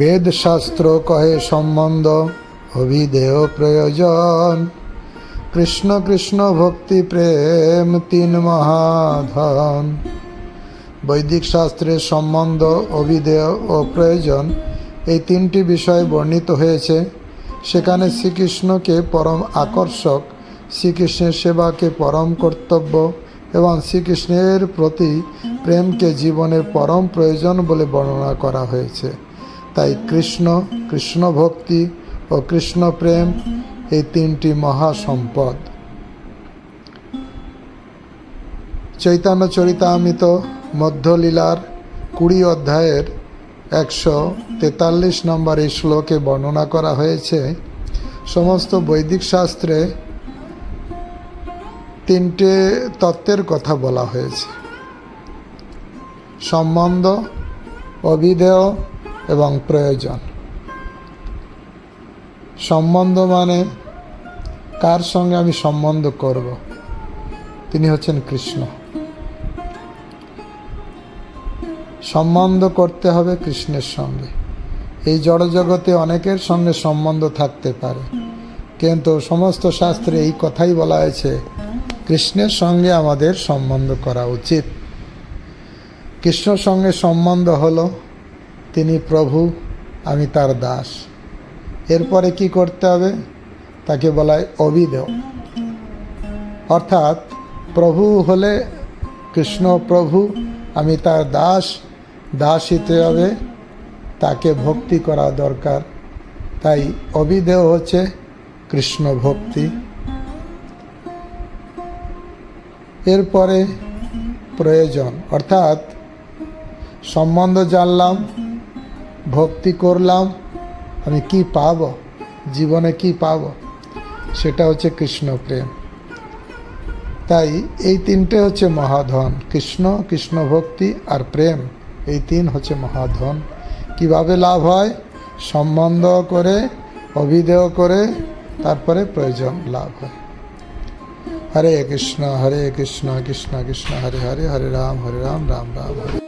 বেদ শাস্ত্র কহে সম্বন্ধ অভিদেয় প্রয়োজন। কৃষ্ণ কৃষ্ণ ভক্তি প্রেম তিন মহাধন। বৈদিক শাস্ত্রের সম্বন্ধ, অভিধেয় ও প্রয়োজন, এই তিনটি বিষয় বর্ণিত হয়েছে। সেখানে শ্রীকৃষ্ণকে পরম আকর্ষক, শ্রীকৃষ্ণের সেবাকে পরম কর্তব্য এবং শ্রীকৃষ্ণের প্রতি প্রেমকে জীবনের পরম প্রয়োজন বলে বর্ণনা করা হয়েছে। তাই কৃষ্ণ কৃষ্ণ ভক্তি ও কৃষ্ণ প্রেম এই তিনটি মহাসম্পদ। চৈতন্য চরিতামিত মধ্যলীলার কুড়ি অধ্যায়ের একশো তেতাল্লিশ নম্বর এই শ্লোকে বর্ণনা করা হয়েছে, সমস্ত বৈদিক শাস্ত্রে তিনটে তত্ত্বের কথা বলা হয়েছে। সম্বন্ধ অভিধেয় এবং প্রয়োজন। সম্বন্ধ মানে কার সঙ্গে আমি সম্বন্ধ করব? তিনি হচ্ছেন কৃষ্ণ। সম্বন্ধ করতে হবে কৃষ্ণের সঙ্গে। এই জড়জগতে অনেকের সঙ্গে সম্বন্ধ থাকতে পারে। কিন্তু সমস্ত শাস্ত্রে এই কথাই বলা হয়েছে, কৃষ্ণের সঙ্গে আমাদের সম্বন্ধ করা উচিত। কৃষ্ণর সঙ্গে সম্বন্ধ হলো তিনি প্রভু, আমি তার দাস। এরপরে কি করতে হবে? তাকে বলা হয় অভিদেয় অর্থাৎ প্রভু হলে কৃষ্ণ প্রভু, আমি তার দাস দাস হতে হবে, তাকে ভক্তি করা দরকার। তাই অভিদেয় হচ্ছে কৃষ্ণ ভক্তি। এরপরে প্রয়োজন, অর্থাৎ সম্বন্ধ জানলাম ভক্তি করলাম, আমি কি পাব? জীবনে কি পাব? সেটা হচ্ছে কৃষ্ণ প্রেম। তাই এই তিনটে হচ্ছে মহাধন, কৃষ্ণ কৃষ্ণ ভক্তি আর প্রেম। এই তিন হচ্ছে মহাধন। কীভাবে লাভ হয়? সম্বন্ধ করে অভিধেয় করে, তারপরে প্রয়োজন লাভ হয়। হরে কৃষ্ণ হরে কৃষ্ণ কৃষ্ণ কৃষ্ণ, হরে হরে হরে রাম হরে রাম রাম রাম, হরে